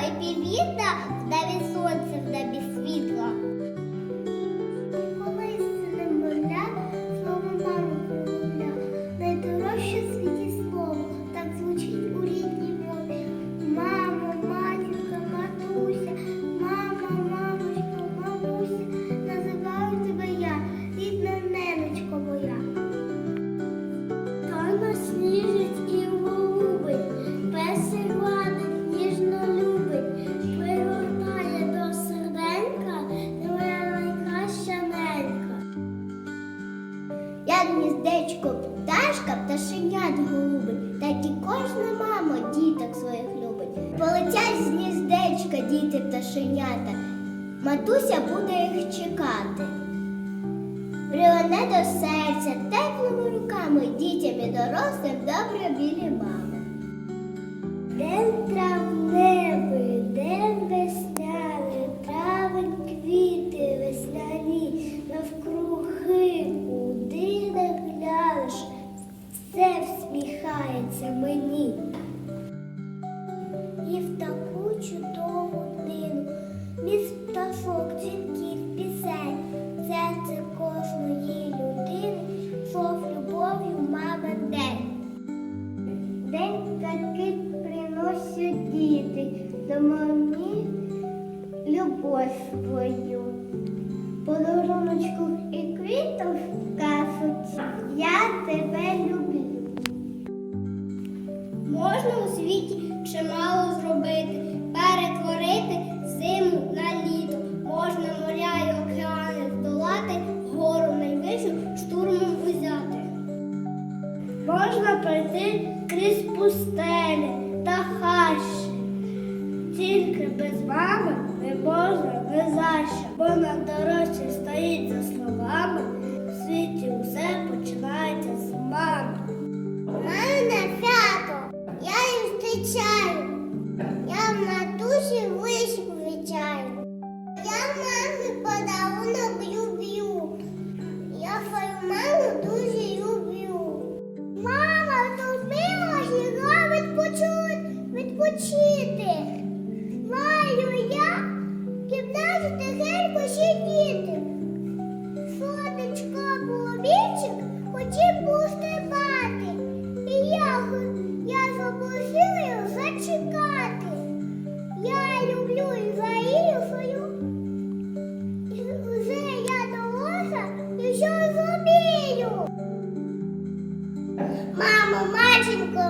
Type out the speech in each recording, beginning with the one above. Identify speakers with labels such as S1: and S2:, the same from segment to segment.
S1: і півіта, в небі сонце, в небі Гніздечко пташка, пташенят голубить, так і кожна мама діток своїх любить. Полетять з гніздечка діти пташенята, матуся буде їх чекати. Прилане до серця теплими руками дітям і дорослим добре білі мами. Все всміхається мені. І в таку чудову днину між пташок, дзвінків, пісень, серце кожної людини, слов любов'ю мамин день. День такий приносять діти до мамі любов свою. Подаруночку і світі чимало зробити, перетворити зиму на літо. Можна моря й океани здолати, гору найвищу штурмом узяти. Можна пройти крізь пустелі та хащі. Тільки без мами не можна не за що, бо на матусі вишку вичаю. Я мамі подарунок люблю. Я свою маму дуже люблю. Мама втомила жила відпочити, відпочити. Маю я в кімнаті тихенько сидіти.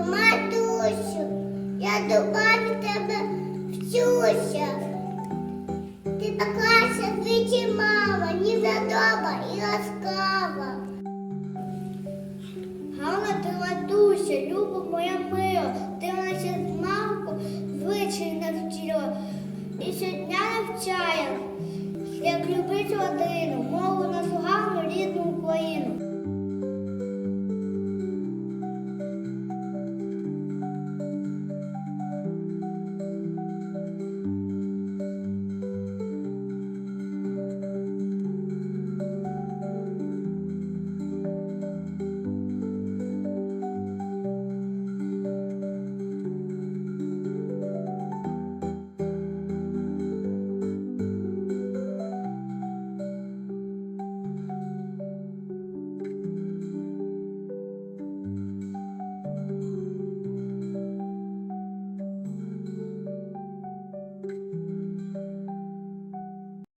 S1: Матусю, я до бабі тебе вчуся. Ти така світі мама, незадоба і ласкава. Ганна, ти матуся, люба моя мила, ти наче знавку звичай навчила. І щодня навчає, як любить родину, мову